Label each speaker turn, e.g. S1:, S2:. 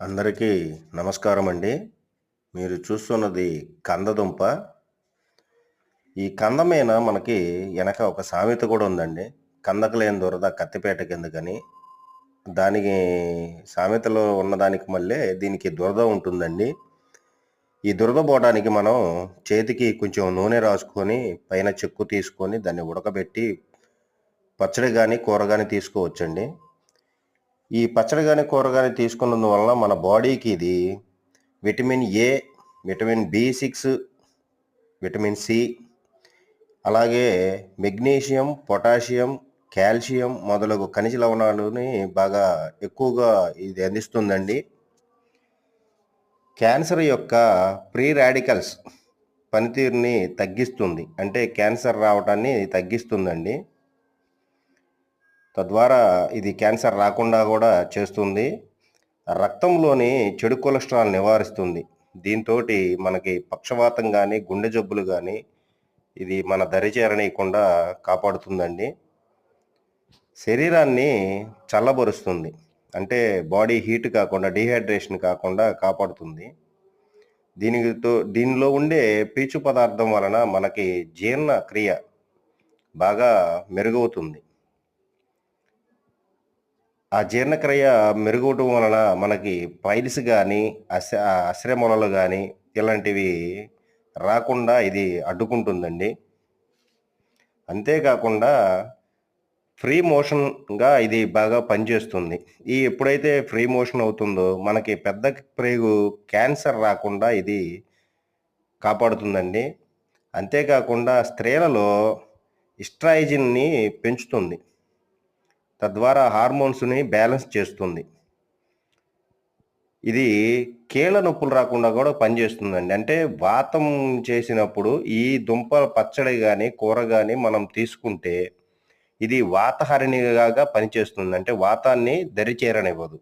S1: అందరికీ నమస్కారం అండి మీరు చూస్తున్నది కందదుంప. ఈ కంద మీద మనకి వెనక ఒక సామెత కూడా ఉందండి. కందకు లేని దురద కత్తిపేట కిందకని దానికి సామెతలో ఉన్నదానికి మళ్ళీ దీనికి దురద ఉంటుందండి. ఈ దురద పోవడానికి మనం చేతికి కొంచెం నూనె రాసుకొని పైన చెక్కు తీసుకొని దాన్ని ఉడకబెట్టి పచ్చడి కానీ కూర కానీ తీసుకోవచ్చండి. ఈ పచ్చడి కానీ కూర కానీ తీసుకున్నందువలన మన బాడీకి ఇది vitamin A vitamin B six vitamin C అలాగే మెగ్నీషియం పొటాషియం కాల్షియం మొదలగు ఖనిజ లవణాలని బాగా ఎక్కువగా ఇది అందిస్తుందండి. క్యాన్సర్ యొక్క ప్రీ రాడికల్స్ పనితీరుని తగ్గిస్తుంది. అంటే క్యాన్సర్ రావటాన్ని తగ్గిస్తుందండి. తద్వారా ఇది క్యాన్సర్ రాకుండా కూడా చేస్తుంది. రక్తంలోని చెడు కొలెస్ట్రాల్ నివారిస్తుంది. దీంతో మనకి పక్షవాతం కానీ గుండె జబ్బులు కానీ ఇది మన దరి చేరనీయకుండా కాపాడుతుందండి. శరీరాన్ని చల్లబరుస్తుంది. అంటే బాడీ హీట్ కాకుండా డిహైడ్రేషన్ కాకుండా కాపాడుతుంది. దీనితో దీనిలో ఉండే పీచు పదార్థం వలన మనకి జీర్ణ క్రియ బాగా మెరుగవుతుంది. ఆ జీర్ణక్రియ మెరుగవటం వలన మనకి పైల్స్ కానీ అస అశ్రమలలు కానీ ఇలాంటివి రాకుండా ఇది అడ్డుకుంటుందండి. అంతేకాకుండా ఫ్రీ మోషన్గా ఇది బాగా పనిచేస్తుంది. ఈ ఎప్పుడైతే ఫ్రీ మోషన్ అవుతుందో మనకి పెద్ద ప్రేగు క్యాన్సర్ రాకుండా ఇది కాపాడుతుందండి. అంతేకాకుండా స్త్రీలలో ఇస్ట్రాయిజిన్ని పెంచుతుంది. తద్వారా హార్మోన్స్ని బ్యాలెన్స్ చేస్తుంది. ఇది కీళ్ళ నొప్పులు రాకుండా కూడా పనిచేస్తుందండి. అంటే వాతం చేసినప్పుడు ఈ దుంప పచ్చడి కానీ కూర కానీ మనం తీసుకుంటే ఇది వాతహరిణిగా పనిచేస్తుంది. అంటే వాతాన్ని దరిచేరనివ్వదు.